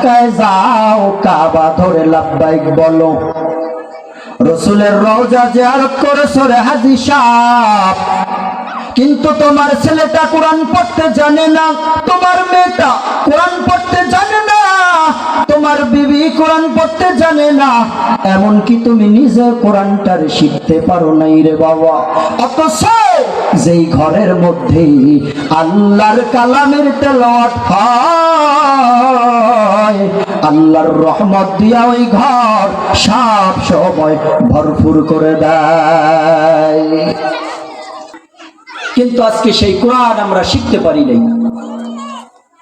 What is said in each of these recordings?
মক্কায় যাও, কাবা ধরে লাভবাইক বলো। রসুলের রওজা জিয়ারত করেছ রে হাজি সাহ কিন্তু তোমার ছেলেটা কোরআন পড়তে জানে না, তোমার মেয়েটা কোরআন পড়তে জানে না, তোমার বিবি কোরআন পড়তে জানে না। এমনকি তুমি নিজে কোরআনটার শিখতে পারো নাই রে বাবা। অথচ যেই ঘরের মধ্যেই আল্লাহর কালামের তেলাওয়াত হয়। আল্লাহর রহমত দিয়া ওই ঘর সব সময় ভরপুর করে দেয়। কিন্তু আজকে সেই কোরআন আমরা শিখতে পারি নাই।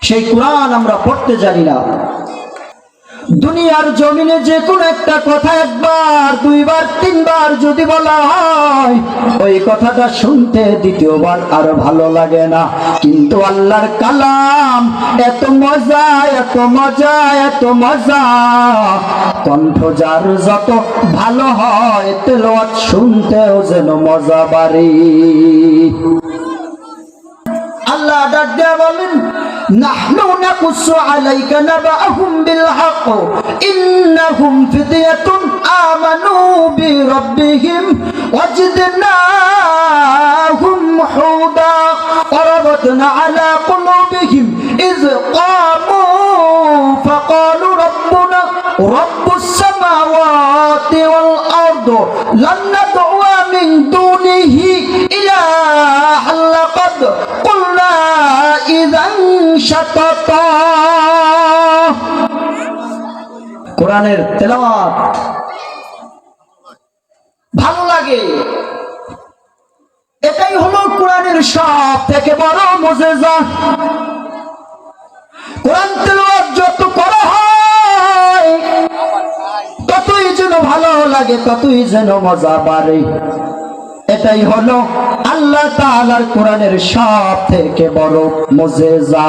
সেই কোরআন আমরা পড়তে জানি না। দুনিয়ার জমিনে যে কোনো একটা কথা একবার, দুইবার, তিনবার যদি বলা হয়, ওই কথাটা শুনতে দ্বিতীয়বার আর ভালো লাগে না। কিন্তু আল্লাহর কালাম, এত মজা এত মজা এত মজা। কণ্ঠ যার যত ভালো হয় তেলোয়াত শুনতেও যেন মজা বাড়ি। نحن نقص عليك نبأهم بالحق إنهم فدية آمنوا بربهم وجدناهم حودا وربطنا على قلوبهم إذ قاموا فقالوا ربنا رب السماوات والأرض لن ندعو من دون কোরআনের তেলাওয়াত। ভালো লাগে। এটাই হলো কোরআনের সব থেকে বড় মজেজা। কোরআন তেলাওয়াত যত করা হয়, ততই যেন ভালো লাগে, ততই যেন মজা বাড়ে এটাই হলো আল্লাহ তাআলার কোরআনের সব থেকে বড় মজেজা।